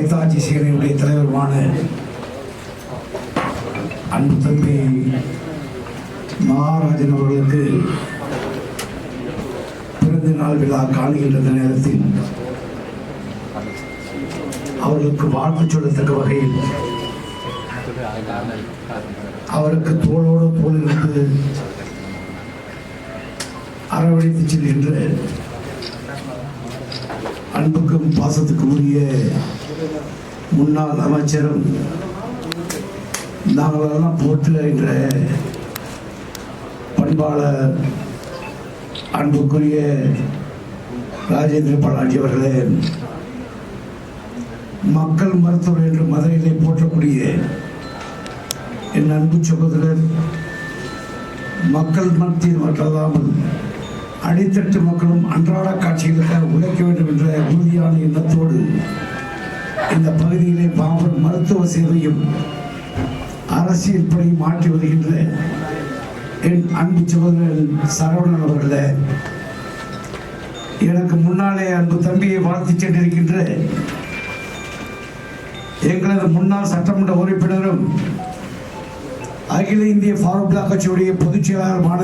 நேதாஜி சேனையுடைய தலைவருமான அன்பு தம்பி மகாராஜன் அவர்களுக்கு பிறந்த நாள் விழா காணுகின்ற நேரத்தில் அவர்களுக்கு வாழ்த்து சொல்லத்தக்க வகையில் அவருக்கு தோளோடு தோல் இருந்து அரவணைத்து செல்கின்ற அன்புக்கும் பாசத்துக்கும் உரிய முன்னாள் அமைச்சரும் நாங்களெல்லாம் போற்றுகின்ற பண்பாளர் அன்புக்குரிய ராஜேந்திர பாலாஜி அவர்களே மக்கள் மருத்துவர் என்று மதுரையிலே போற்றக்கூடிய என் அன்பு சகோதரர் மக்கள் மத்தியில் மற்றல்லாமல் அடித்தட்டு மக்களும் அன்றாட காட்சிகளுக்காக உழைக்க வேண்டும் என்ற உறுதியான எண்ணத்தோடு இந்த பகுதியிலே பாம்பன் மருத்துவ சேவையும் அரசியல் பணியும் மாற்றி வருகின்ற என் அன்பு சகோதரன் சரவணன் அவர்களே எனக்கு முன்னாலே அன்பு தம்பியை வாழ்த்தி சென்றிருக்கின்ற எங்களது முன்னாள் சட்டமன்ற உறுப்பினரும் அகில இந்திய ஃபாரூக் பிளாக் கட்சியுடைய பொதுச் செயலாளருமான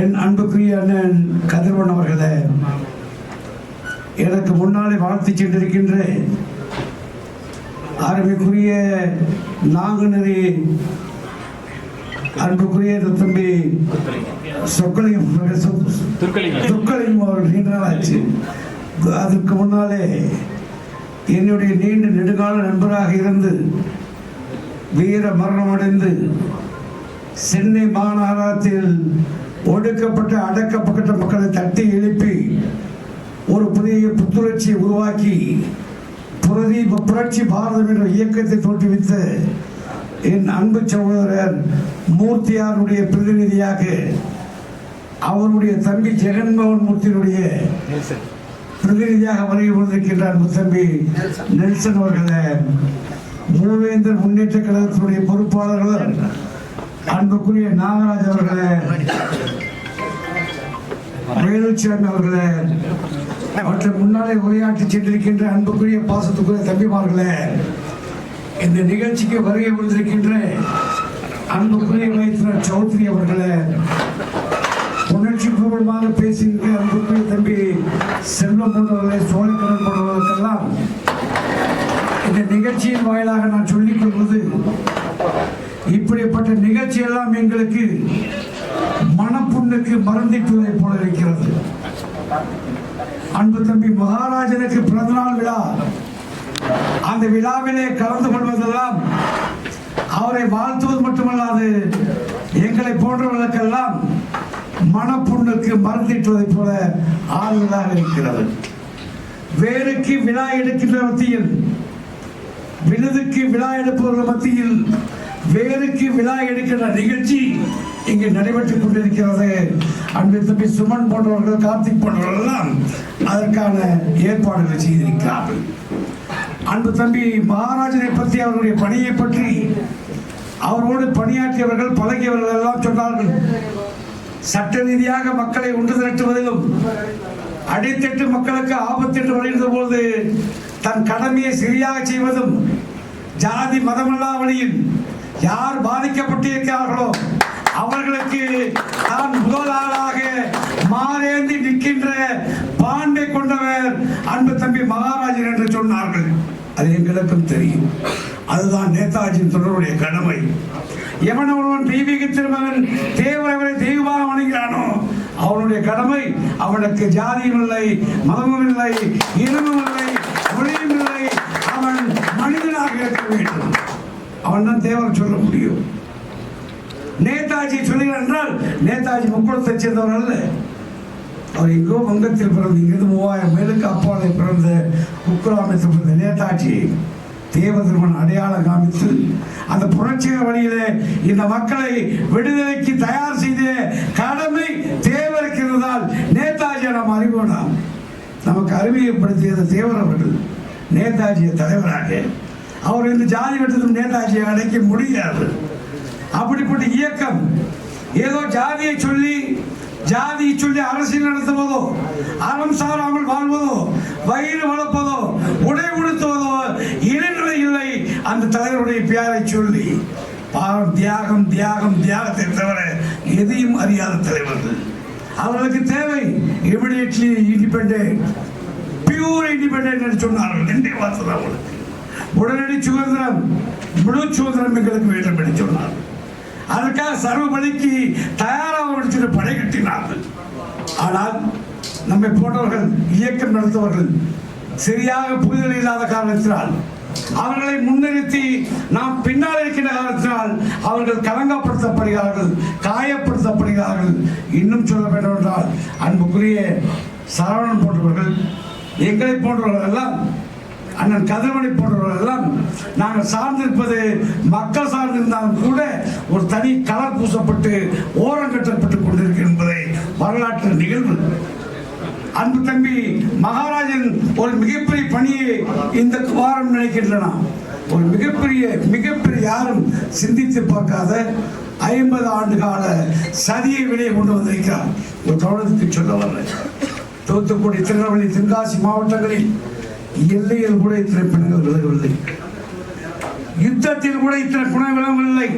என் அன்புக்குரிய அண்ணன் கதிரவன் அவர்களே எனக்கு முன்னாலே வாழ்த்து சென்றிருக்கின்ற அருமைக்குரிய நாங்குநெறி அன்புக்குரிய தம்பி சொக்கலிங்கம் துர்க்கலிங்கம். அவர்கள் நீண்ட நாள் ஆச்சு. அதற்கு முன்னாலே என்னுடைய நீண்ட நெடுங்கால நண்பராக இருந்து வீர மரணமடைந்து சென்னை மாநகரத்தில் ஒடுக்கப்பட்ட அடக்கப்பட்ட மக்களை தட்டி எழுப்பி ஒரு புதிய புத்துணர்ச்சியை உருவாக்கி புரதி புரட்சி பாரதம் என்ற இயக்கத்தை தோற்றுவித்த என் அன்பு சகோதரர் மூர்த்தியாருடைய பிரதிநிதியாக அவருடைய தம்பி ஜெகன்மோகன் மூர்த்தியினுடைய பிரதிநிதியாக வருகை கொண்டிருக்கின்ற அன்பு தம்பி நெல்சன் அவர்களே. மூவேந்தர் முன்னேற்ற கழகத்தினுடைய பொறுப்பாளர்கள் அன்புக்குரிய நாகராஜ் அவர்களே. வேலுச்சாமி அவர்களே. அவற்றை முன்னாலே உரையாற்றி சென்றிருக்கின்ற அன்புக்குரிய பாசத்துக்குரிய தம்பிமார்களே இந்த நிகழ்ச்சிக்கு வருகை கொண்டிருக்கின்ற அன்புக்குரிய வைத்தியர் சௌத்ரி அவர்களே உணர்ச்சி பூர்வமாக பேசுகின்ற அன்புக்குரிய தம்பி செல்வம் போன்றவர்களை சோழக்கடன் போன்றவர்களுக்கெல்லாம் இந்த நிகழ்ச்சியின் வாயிலாக நான் சொல்லிக் கொள்வது இப்படிப்பட்ட நிகழ்ச்சி எல்லாம் எங்களுக்கு மனப்புண்ணுக்கு மறந்திட்டுவதை போல இருக்கிறது. அன்பு தம்பி மகாராஜனுக்கு பிறந்தநாள் விழா. அந்த விழாவிலே கலந்து கொள்வதெல்லாம் அவரை வாழ்த்துவது மட்டுமல்லாது எங்களை போன்றவர்களுக்கெல்லாம் மனப்புண்ணுக்கு மறந்திட்டுவதை போல ஆறுதலாக இருக்கிறது. வேருக்கு விழா எடுக்கின்ற மத்தியில் விருதுக்கு விழா எடுப்பவர்கள் மத்தியில் வேருக்கு விழா எடுக்கின்ற நிகழ்ச்சி இங்கு நடைபெற்றுக் கொண்டிருக்கிறது. அன்பு தம்பி சுமன் போன்றவர்கள் கார்த்திக் போன்றவர்கள் எல்லாம் அதற்கான ஏற்பாடுகளை செய்திருக்கிறார்கள். அன்பு தம்பி மகாராஜனை பற்றி அவருடைய பணியை பற்றி அவரோடு பணியாற்றியவர்கள் பழகியவர்கள் எல்லாம் சொன்னார்கள். சட்ட ரீதியாக மக்களை ஒன்று திரட்டுவதிலும் அடித்தட்டு மக்களுக்கு ஆபத்திட்டு வருகின்ற போது தன் கடமையை சரியாக செய்வதும் ஜாதி மதமல்லா வழியில் யார் பாதிக்கப்பட்டிருக்கிறார்களோ அவர்களுக்கு தான் முதல் ஆளாக மாறேந்தி நிற்கின்ற பாண்டை கொண்டவர் அன்பு தம்பி மகாராஜன் என்று சொன்னார்கள். அது எங்களுக்கும் தெரியும். அதுதான் நேதாஜியின் தொடருடைய கடமை. எவன் ஒருவன் தெய்வீக திருமகன் தேவரவரை தெய்வமாக வணங்கிறானோ அவனுடைய கடமை அவனுக்கு ஜாதியும் இல்லை மதமும் இல்லை இனமும் இல்லை மொழியும் இல்லை. அவன் மனிதனாக இருக்க வேண்டும். அவன் தான் தேவர் சொல்ல முடியும். நேதாஜி சொல்லுகிறார் என்றால் நேதாஜி முக்குளத்தை சேர்ந்தவர் அல்ல. அவர் எங்கோ வங்கத்தில் பிறந்து இங்கிருந்து மூவாயிரம் மைலுக்கு அப்பாலை பிறந்த குக்கிராமத்தில் பிறந்த நேதாஜி தேவதர்மன் அடையாளம் காமித்து அந்த புரட்சிகர வழியிலே இந்த மக்களை விடுதலைக்கு தயார் செய்த கடமை தேவருக்கு இருந்தால் நேதாஜி நாம் அறிவோம் நமக்கு அறிமுகப்படுத்தியது தேவர் அவர்கள். நேதாஜியை தலைவராக அவர் இந்த ஜாதி வெட்டத்தில் நேதாஜியை அடைக்க முடியாது. அப்படிப்பட்ட இயக்கம் ஏதோ ஜாதியை சொல்லி ஜாதியை சொல்லி அரசியல் நடத்துவதோ அறம் சாராமல் வாழ்வதோ வயிறு வளர்ப்பதோ உடை உடுத்துவதோ இடைநிலை இல்லை. அந்த தலைவருடைய பெயரை சொல்லி பாவம் தியாகம் தியாகம் தியாகத்தை தவிர எதையும் அறியாத தலைவர்கள். அவர்களுக்கு தேவை இமிடியட்லி இண்டிபெண்டன்ட் பியூர் இண்டிபெண்டன்ட் சொன்னார்கள். நின்று வார்த்தை உடனடி சுதந்திரம் முழு சுதந்திரம் எங்களுக்கு வேண்டும் என்று சொன்னார். அதற்காக சர்வபலிக்கு தயாராக படை கட்டினார்கள். ஆனால் நம்மை போன்றவர்கள் இயக்கம் நடத்தவர்கள் சரியாக புரிதல் இல்லாத காரணத்தினால் அவர்களை முன்னிறுத்தி நாம் பின்னால் இருக்கின்ற காரணத்தினால் அவர்கள் கலங்கப்படுத்தப்படுகிறார்கள் காயப்படுத்தப்படுகிறார்கள். இன்னும் சொல்ல வேண்டும் என்றால் அன்புக்குரிய சரவணன் போன்றவர்கள் எங்களை போன்றவர்கள் எல்லாம் அண்ணன் கதிரமணி போன்றவர்கள் எல்லாம் நாங்கள் சார்ந்திருப்பது மக்கள் சார்ந்திருந்தாலும் கூட ஒரு தனி கலர் பூசப்பட்டு ஓரம் கட்டப்பட்டு கொண்டிருக்கு என்பதை வரலாற்று நிகழ்வு. அன்பு தம்பி மகாராஜன் ஒரு மிகப்பெரிய பணியை இந்த வாரம் நினைக்கின்றன. ஒரு மிகப்பெரிய மிகப்பெரிய யாரும் சிந்தித்து பார்க்காத ஐம்பது ஆண்டு கால சதியை வெளியே கொண்டு வந்திருக்கிறார். ஒரு கவனத்துக்கு சொல்ல வரல தூத்துக்குடி திருநெல்வேலி தென்காசி மாவட்டங்களில் எல்லையில் கூட இத்தனை பெண்கள் விலகவில்லை. யுத்தத்தில் கூட இத்தனை குணம் விளங்கவில்லை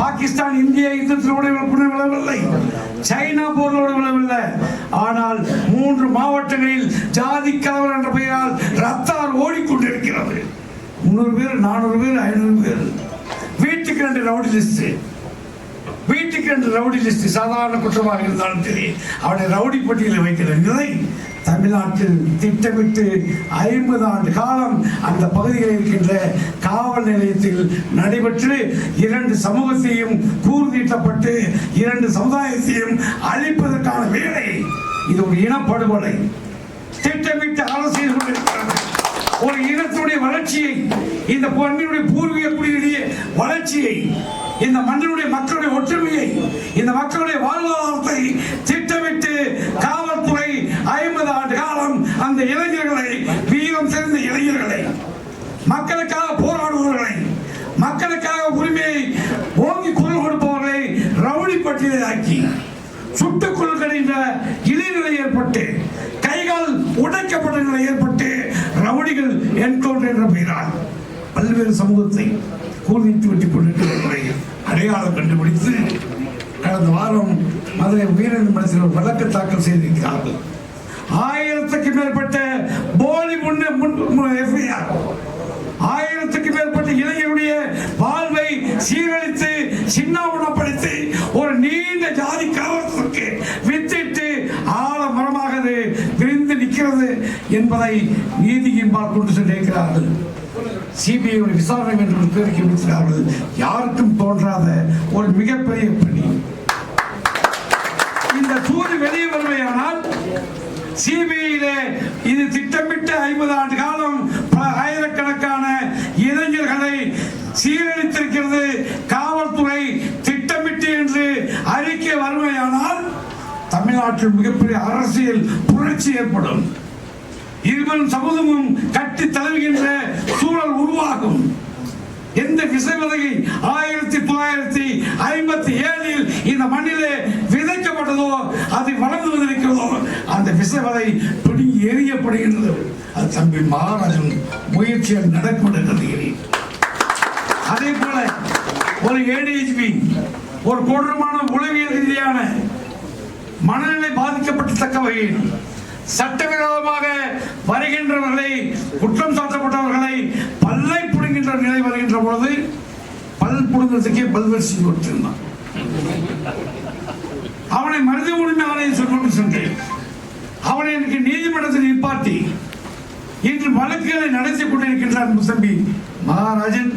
பாகிஸ்தான் இந்திய யுத்தத்தில் கூட குணம் குண விளங்கவில்லை சைனா போர்களோடு விழவில்லை ஆனால் மூன்று மாவட்டங்களில் ஜாதி கலவரம் என்ற பெயரால் ரத்தார் ஓடிக்கொண்டிருக்கிறது. முந்நூறு பேர் நானூறு பேர் ஐநூறு பேர். வீட்டுக்கு ரெண்டு ரவுடி லிஸ்ட். வீட்டுக்கு ரெண்டு ரவுடி லிஸ்ட். சாதாரண குற்றமாக இருந்தாலும் சரி அவனை ரவுடி பட்டியலில் வைக்கிற நிலை தமிழ்நாட்டில் திட்டமிட்டு ஐம்பது ஆண்டு காலம் அந்த பகுதியில் இருக்கின்ற காவல் நிலையத்தில் நடைபெற்று இரண்டு சமூகத்தையும் கூர்தீட்டப்பட்டு இரண்டு சமுதாயத்தையும் அழிப்பதற்கான வேலை. இது ஒரு இனப்படுகொலை. திட்டமிட்டு அரசியல் கொண்டிருக்கிறது. ஒரு இனத்துடைய வளர்ச்சியை இந்த மண்ணினுடைய பூர்வீக குடியுடைய வளர்ச்சியை இந்த மண்ணினுடைய மக்களுடைய ஒற்றுமையை இந்த மக்களுடைய வாழ்வாதாரத்தை திட்டமிட்டு காவல்துறை ஐம்பது ஆண்டு காலம் அந்த இளைஞர்களை வீரம் சேர்ந்த இளைஞர்களை மக்களுக்காக போராடுபவர்களை மக்களுக்காக உரிமையை ஓங்கி குரல் கொடுப்பவர்களை ரவுடி பட்டியலாக்கி சுட்டுக் கொள்கின்ற இழிநிலை ஏற்பட்டு கைகால் உடைக்கப்பட்ட நிலை ஏற்பட்டு ரவுடிகள் என்கவுண்டர் என்ற பெயரால் பல்வேறு சமூகத்தை கூர்நீட்டு வெட்டி கொண்டிருக்கிறவர்களை அடையாளம் கண்டுபிடித்து கடந்த வாரம் மதுரை உயிரிழந்த மனசில் வழக்கு தாக்கல் செய்திருக்கிறார்கள். ஆயிரத்துக்கு மேற்பட்ட போலி முன்ன முன் ஆயிரத்துக்கு மேற்பட்ட இளைஞருடைய வாழ்வை சீரழித்து சின்னாவுணப்படுத்தி ஒரு நீண்ட ஜாதி கலவரத்திற்கு வித்திட்டு ஆழ மரமாக அது விரிந்து நிற்கிறது என்பதை நீதியின்பால் கொண்டு சென்றிருக்கிறார்கள். சிபிஐ விசாரணை என்று ஒரு விடுக்கிறார்கள் யாருக்கும் தோன்றாத ஒரு மிகப்பெரிய பணி இந்த தூது வெளியே வருமையானால் சிபிஐயிலே இது திட்டமிட்ட ஐம்பது ஆண்டு காலம் பல ஆயிரக்கணக்கான இளைஞர்களை சீரழித்திருக்கிறது. காவல்துறை திட்டமிட்டு என்று அறிக்கை வறுமையானால் தமிழ்நாட்டில் மிகப்பெரிய அரசியல் புரட்சி ஏற்படும். இருவரும் சமூகமும் கட்டி தழுவுகின்ற சூழல் உருவாகும். எந்த விசைவதையை ஆயிரத்தி தொள்ளாயிரத்தி ஐம்பத்தி ஏழில் இந்த மண்ணிலே இருக்கிறதோ அது வளர்ந்து வந்திருக்கிறதோ அந்த விசவலை பிடுங்கி எரியப்படுகின்றது அது தம்பி மகாராஜன் முயற்சியால் நடக்கும் என்று அதே போல ஒரு ஏடிஹெச்பி ஒரு கொடூரமான உளவியல் ரீதியான மனநிலை பாதிக்கப்பட்டத்தக்க வகையில் சட்டவிரோதமாக வருகின்றவர்களை குற்றம் சாட்டப்பட்டவர்களை பல்லை புடுங்கின்ற நிலை வருகின்ற பொழுது பல் புடுங்கிறதுக்கே பல்வரிசி கொடுத்திருந்தான் அவனை மனித உரிமை ஆணையம் கொண்டு சென்றேன். அவனை எனக்கு நீதிமன்றத்தில் நிப்பாட்டி இன்று வழக்குகளை நடத்தி கொண்டிருக்கின்றார் முசம்பி மகாராஜன்.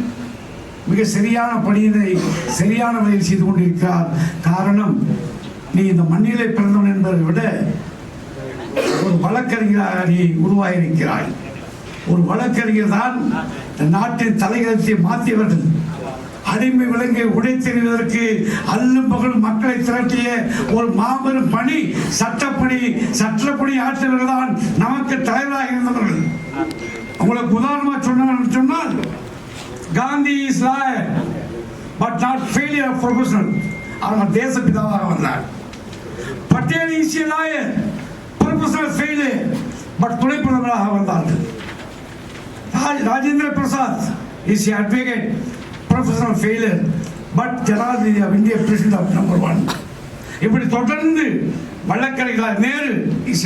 மிக சரியான பணியினை சரியான வழியில் செய்து கொண்டிருக்கிறார். காரணம் நீ இந்த மண்ணிலே பிறந்தவன் என்பதை விட ஒரு வழக்கறிஞராக நீ உருவாகியிருக்கிறாய் ஒரு வழக்கறிஞர் தான் நாட்டின் தலையெழுத்தை மாற்றியவர்கள். அடிமை விலங்கை உடைத்தெறிவதற்கு அல்லும் பகலும் மக்களை திரட்டிய ஒரு மாபெரும் பணி சட்டப்பணி சட்டப்பணி ஆற்றியவர்கள் தான் நமக்கு தலைவராக இருந்தவர்கள். உங்களுக்கு உதாரணமா சொன்னவன் சொன்னால் Gandhi is lawyer but not failure of professional அவர் தேசப்பிதாவாக வந்தார். Patel is a lawyer professional failure but துணை பிரதமராக வந்தார்கள். Raj- Rajendra Prasad is a advocate professional failure but ஜனாதிபதி of India president of number one இப்படி தொடர்ந்து வழக்கறிஞர் Nehru is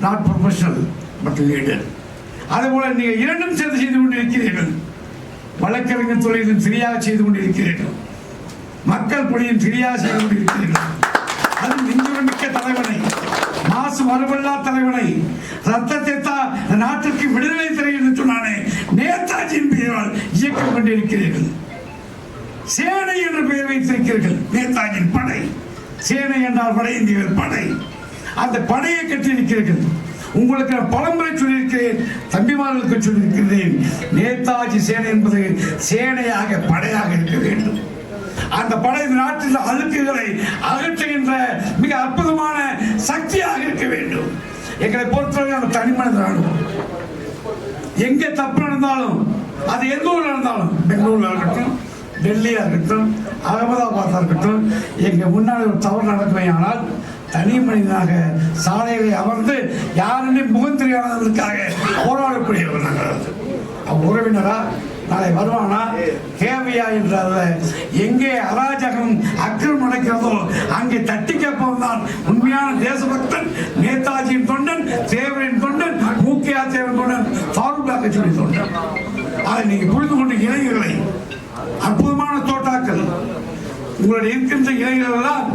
not professional but leader அதுபோல நீங்கள் இரண்டும் சேர்ந்து செய்து கொண்டிருக்கிறீர்கள். வழக்கறிஞர் துறையிலும் சரியாக செய்து கொண்டிருக்கிறீர்கள். மக்கள் பணியும் சரியாக செய்து கொண்டிருக்கிறீர்கள் அது நெஞ்சுரமிக்க தலைவனை மாசு மறுபல்லா தலைவனை ரத்தத்தை தான் நாட்டிற்கு விடுதலை தரை என்று சொன்னானே. நேதாஜியின் பெயரால் இயக்கம் கொண்டிருக்கிறீர்கள். சேனை என்ற பெயர் வைத்திருக்கிறீர்கள். நேதாஜியின் படை. சேனை என்றால் வட இந்தியர் படை. அந்த படையை கட்டியிருக்கிறீர்கள். உங்களுக்கு நான் பலமுறை சொல்லியிருக்கிறேன் தம்பிமார்களுக்கு சொல்லியிருக்கிறேன். நேதாஜி சேனை என்பது சேனையாக படையாக இருக்க வேண்டும். அந்த படை நாட்டில் அழுக்குகளை அகற்றுகின்ற மிக அற்புதமான சக்தியாக இருக்க வேண்டும். எங்களை பொறுத்தவரை அந்த தனி ராணுவம் எங்க தப்பு நடந்தாலும் அது எந்த ஊர்ல நடந்தாலும் பெங்களூர்ல இருக்கட்டும் டெல்லியா இருக்கட்டும் அகமதாபாத்தா இருக்கட்டும் எங்க முன்னாடி ஒரு தவறு நடக்குமையானால் தனி மனிதனாக சாலைகளை அமர்ந்து யாருமே முகம் தெரியாததற்காக போராடக்கூடியவர் நாங்கள். உறவினரா நாளை வருவானா? தேவையா என்றால எங்கே அராஜகம் அக்கிரம் நடக்கிறதோ அங்கே தட்டி கேட்பவன் தான் உண்மையான தேசபக்தன் நேதாஜியின் தொண்டன் தேவரின் தொண்டன் மூக்கியா தேவன் தொண்டன் ஃபாரூக் சொல்லி தொண்டன். அதை நீங்க புரிந்து கொண்ட இளைஞர்களை அற்புதமான தோட்டாக்கள் உங்களுடைய இருக்கின்ற இளைஞர்கள் எல்லாம்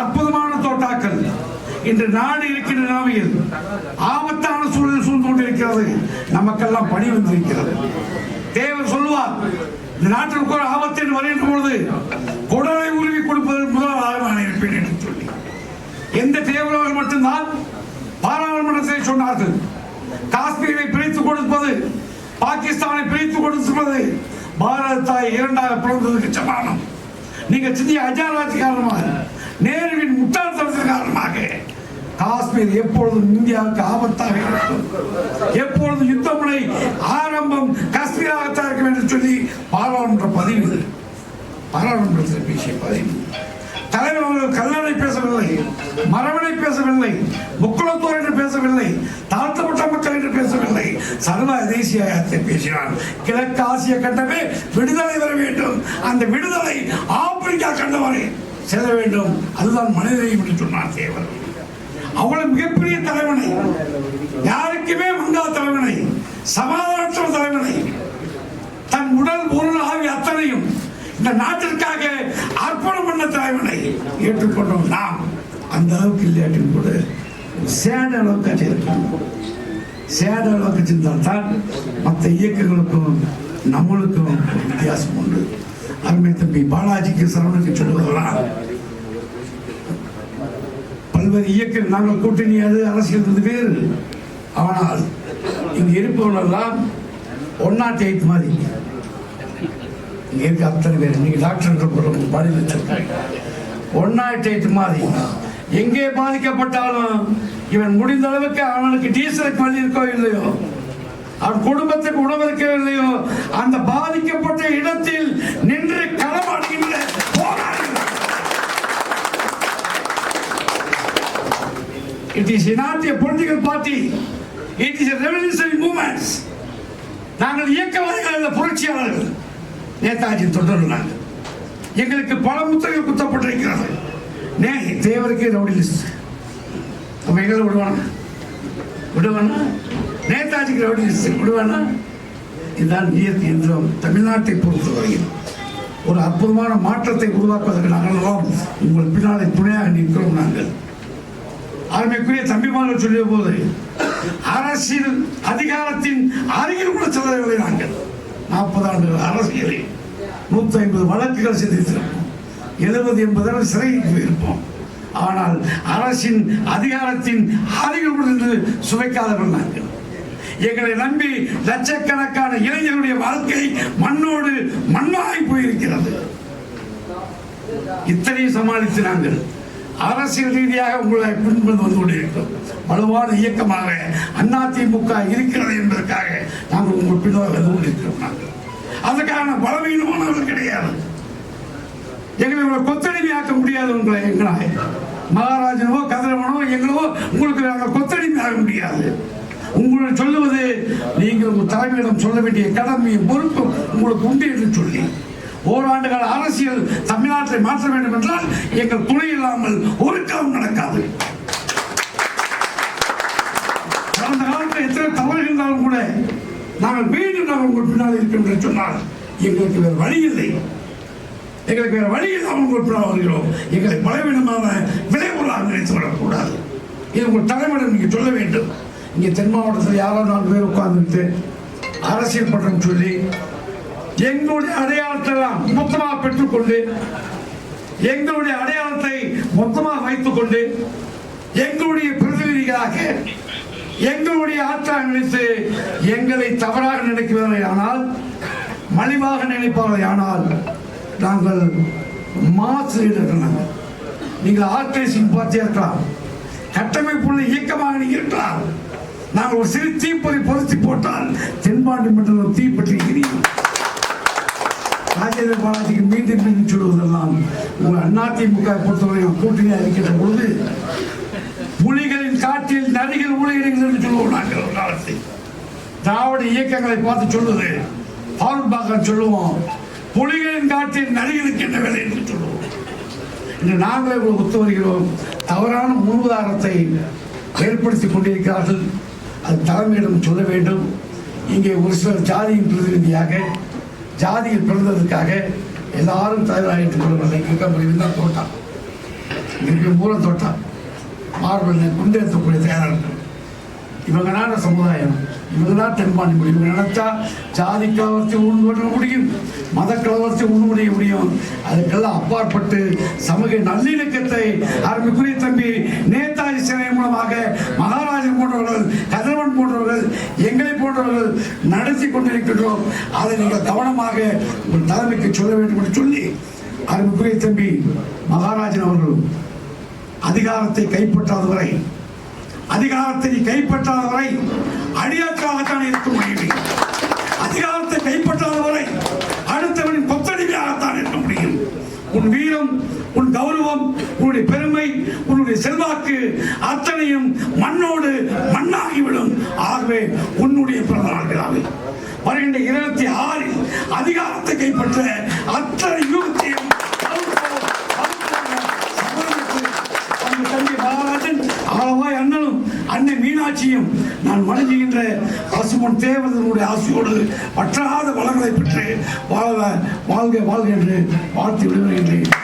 அற்புதமான தோட்டாக்கள். இன்று நாடு இருக்கின்ற நிலைமையில் ஆபத்தான சூழல் சூழ்ந்து கொண்டிருக்கிறது. நமக்கெல்லாம் பணி வந்திருக்கிறது தேவர் சொல்லுவார் இந்த நாட்டிற்கு ஒரு ஆபத்து என்று வருகின்ற பொழுது குடலை உருவி கொடுப்பதற்கு முதல் நான் இருப்பேன் என்று சொல்லி. எந்த தேவர்கள் மட்டும்தான் பாராளுமன்றத்தை சொன்னார்கள். காஷ்மீரை பிரித்து கொடுப்பது பாகிஸ்தானை பிரித்து கொடுப்பது பாரத தாய் இரண்டாக பிறந்ததுக்கு சமானம். நீங்க சிந்திய அஜாராஜ் காரணமாக நேருவின் முட்டாள்தனத்தின் காரணமாக காஷ்மீர் எப்பொழுதும் இந்தியாவுக்கு ஆபத்தாக இருக்கும். எப்பொழுதும் யுத்தமுனை ஆரம்பம் காஷ்மீராகத்தான் சொல்லி பாராளுமன்ற பதிவு பாராளுமன்றத்தில் பேசிய பதிவு. தலைவர் அவர்கள் கல்லணை பேசவில்லை மரவனை பேசவில்லை முக்குளத்தோர் என்று பேசவில்லை தாழ்த்தப்பட்ட மக்கள் என்று பேசவில்லை. சர்வ தேசியத்தை பேசினார். கிழக்கு ஆசிய கண்டமே விடுதலை வர வேண்டும். அந்த விடுதலை ஆப்பிரிக்கா கண்டவரை செல்ல வேண்டும். அதுதான் மனிதனையும் என்று சொன்னார் தேவர். அவ்வளவு மிகப்பெரிய தலைவனை யாருக்குமே மங்கா தலைவனை சமாதானற்ற தலைவனை தன் உடல் பொருள் ஆவி அத்தனையும் இந்த நாட்டிற்காக அர்ப்பணம் பண்ண தலைவனை ஏற்றுக்கொண்டோம் நாம். அந்த அளவுக்கு இல்லாட்டின் கூட சேட அளவுக்கு இருக்கணும் சேட அளவுக்கு சென்றால்தான் மற்ற இயக்கங்களுக்கும் நம்மளுக்கும் வித்தியாசம் உண்டு. அருமை தம்பி பாலாஜிக்கு சரவணுக்கு சொல்லுவதெல்லாம் பல்வேறு இயக்க நாங்கள் கூட்டணி அது அரசியல் இது வேறு. ஆனால் இங்கு இருப்பவனெல்லாம் ஒன் நாட் எயிட் மாதிரி. இங்கே இருக்க அத்தனை பேர் இன்னைக்கு டாக்டர் பாடி வச்சிருக்காங்க ஒன் நாட் எயிட் மாதிரி. எங்கே பாதிக்கப்பட்டாலும் இவன் முடிந்த அளவுக்கு அவனுக்கு டீசலுக்கு வழி இருக்கோ இல்லையோ? அவன் குடும்பத்துக்கு உணவு இருக்கோ இல்லையோ? அந்த பாதிக்கப்பட்ட இடத்தில் நின்று களமாடுகின்ற it is not a political party. It is a revolutionary movement. நாங்கள் இயக்கவாதிகள் அல்ல புரட்சியாளர்கள். நேதாஜி தொடர்கள் நாங்கள். எங்களுக்கு பல முத்திரைகள் குத்தப்பட்டிருக்கிறது நே தேவருக்கு ரவுடி லிஸ்ட் அப்ப எங்களை விடுவானா? விடுவானா? நேதாஜிக்கு ரவுடி லிஸ்ட் விடுவானா? இதுதான் இயற்கை என்றும் தமிழ்நாட்டை பொறுத்தவரையில் ஒரு அற்புதமான மாற்றத்தை உருவாக்குவதற்கு நாங்கள் உங்கள் பின்னாலே துணையாக நிற்கிறோம் நாங்கள். அருமைக்குரிய தம்பிமார்கள் சொல்லிய போது அரசியல் அதிகாரத்தின் அருகில் கூட செல்லவில்லை நாங்கள் நாற்பது ஆண்டுகள் அரசியலில் நூற்றி ஐம்பது வழக்குகள் சிந்தித்திருப்போம். எழுபது எண்பது சிறைக்கு போயிருப்போம் ஆனால் அரசின் அதிகாரத்தின் அருகில் கூட சுவைக்காதவர்கள் நாங்கள். எங்களை நம்பி லட்சக்கணக்கான இளைஞருடைய வாழ்க்கை மண்ணோடு மண்ணாகி போயிருக்கிறது. இத்தனையும் சமாளித்து நாங்கள் அரசியல் ரீதியாக உங்களை பின்பந்து வந்து கொண்டிருக்கிறோம். வலுவான இயக்கமாக அதிமுக இருக்கிறது என்பதற்காக நாங்கள் உங்கள் பின்னால் வந்து கொண்டிருக்கிறோம் நாங்கள். அதுக்கான பலவீனமானவர்கள் கிடையாது. எங்களை உங்களை கொத்தடிமையாக்க முடியாது உங்களை எங்களால். மகாராஜனவோ கதிரவனோ எங்களோ உங்களுக்கு நாங்கள் கொத்தடிமையாக முடியாது. உங்களை சொல்லுவது நீங்கள் உங்கள் தலைமையிடம் சொல்ல வேண்டிய கடமையும் பொறுப்பும் உங்களுக்கு உண்டு என்று சொல்லி ஓராண்டு கால அரசியல் தமிழ்நாட்டை மாற்ற வேண்டும் என்றால் எங்கள் துணை இல்லாமல் ஒரு காலம் நடக்காது. கடந்த காலத்தில் எத்தனை தவறு இருந்தாலும் கூட நாங்கள் மீண்டும் நாங்கள் உங்கள் பின்னால் இருப்போம் என்று சொன்னால் எங்களுக்கு வேறு வழி இல்லை. எங்களுக்கு வேறு வழி இல்லாமல் உங்கள் பின்னால் வருகிறோம். எங்களை பலவீனமான விளைவுகளாக நினைத்து விடக்கூடாது இது உங்கள் தலைமையிடம் நீங்கள் சொல்ல வேண்டும். இங்கே தென் மாவட்டத்தில் யாரோ நாலு பேர் உட்கார்ந்துட்டு அரசியல் பட்டம் சொல்லி எங்களுடைய அடையாளத்தை எல்லாம் மொத்தமாக பெற்றுக்கொண்டு எங்களுடைய அடையாளத்தை மொத்தமாக வைத்துக் கொண்டு எங்களுடைய பிரதிநிதிகளாக எங்களுடைய ஆற்றாக நினைத்து எங்களை தவறாக நினைக்கிறார்கள் ஆனால் மலிவாக நினைப்பார்கள் ஆனால் நாங்கள் மாசு நீங்கள் ஆர்கனைசிங் பார்ட்டியா இருக்கலாம். கட்டமைப்புள்ள இயக்கமாக நீங்கள் இருக்கலாம். நாங்கள் ஒரு சிறு தீப்பதை பொருத்தி போட்டால் தென்பாண்டி மண்டலம் தீப்பற்றி ஆசிரியர் பாலாஜிக்கு மீண்டும் மீண்டும் சொல்வதெல்லாம் உங்கள் அதிமுக பொறுத்தவரை கூட்டணி இருக்கின்ற பொழுது புலிகளின் காட்டில் நரிகள் ஊழியர்கள் என்று சொல்லுவோம் நாங்கள் ஒரு காலத்தில் திராவிட இயக்கங்களை பார்த்து சொல்வது ஃபாரூக் பார்க்க சொல்லுவோம் புலிகளின் காட்டில் நரிகளுக்கு என்ன வேலை என்று சொல்லுவோம். இன்று நாங்களே உங்களுக்கு ஒத்து வருகிறோம். தவறான முன்னுதாரணத்தை ஏற்படுத்தி கொண்டிருக்கிறார்கள். அது தலைமையிடம் சொல்ல வேண்டும். இங்கே ஒரு சிலர் ஜாதியின் பிரதிநிதியாக ஜாதியில் பிறந்ததற்காக எல்லாரும் தலைவராக கொள்ளவில்லை இருக்க தான் தோட்டம். இருக்கு மூலம் தோட்டம். மார்பல் குண்டெடுத்தக்கூடிய தயாராக இவங்க நாட சமுதாயம் இவங்க தான் தென்பாண்டி முடியும் இவங்க நினைச்சா ஜாதி கலவரத்தை உண்டு பண்ண முடியும். மத கலவரத்தை உண்டு முடிய முடியும். அதுக்கெல்லாம் அப்பாற்பட்டு சமூக நல்லிணக்கத்தை அருமைக்குரிய தம்பி நேதாஜி சேவை மூலமாக மகாராஜன் போன்றவர்கள் கதிரவன் போன்றவர்கள் எங்களை போன்றவர்கள் நடத்தி கொண்டிருக்கின்றோம். அதை நீங்கள் கவனமாக உங்கள் தலைமைக்கு சொல்ல வேண்டும் என்று சொல்லி அருமைக்குரிய தம்பி மகாராஜன் அவர்களும் அதிகாரத்தை கைப்பற்றாத வரை அதிகாரத்தை கைப்பற்றாத வரை அடியாற்றாகத்தான் இருக்க முடியும் அதிகாரத்தை கைப்பற்றாத வரை அடுத்தவனின் கொத்தடிமையாகத்தான் இருக்க முடியும். உன் வீரம் உன் கௌரவம் உன்னுடைய பெருமை உன்னுடைய செல்வாக்கு அத்தனையும் மண்ணோடு மண்ணாகிவிடும். ஆகவே உன்னுடைய பிறந்த நாள் வருகின்ற இருபத்தி ஆறில் அதிகாரத்தை கைப்பற்ற அத்தனை யூகத்தையும் வகுப்போம், ஆளவாய் அண்ணனும் அன்னை மீனாட்சியும் நான் வணங்குகின்ற பசுமன் தேவதனுடைய ஆசையோடு பற்றாத வளங்களை பெற்று வாழ வாழ்க வாழ்க என்று வாழ்த்து விடுகிறேன்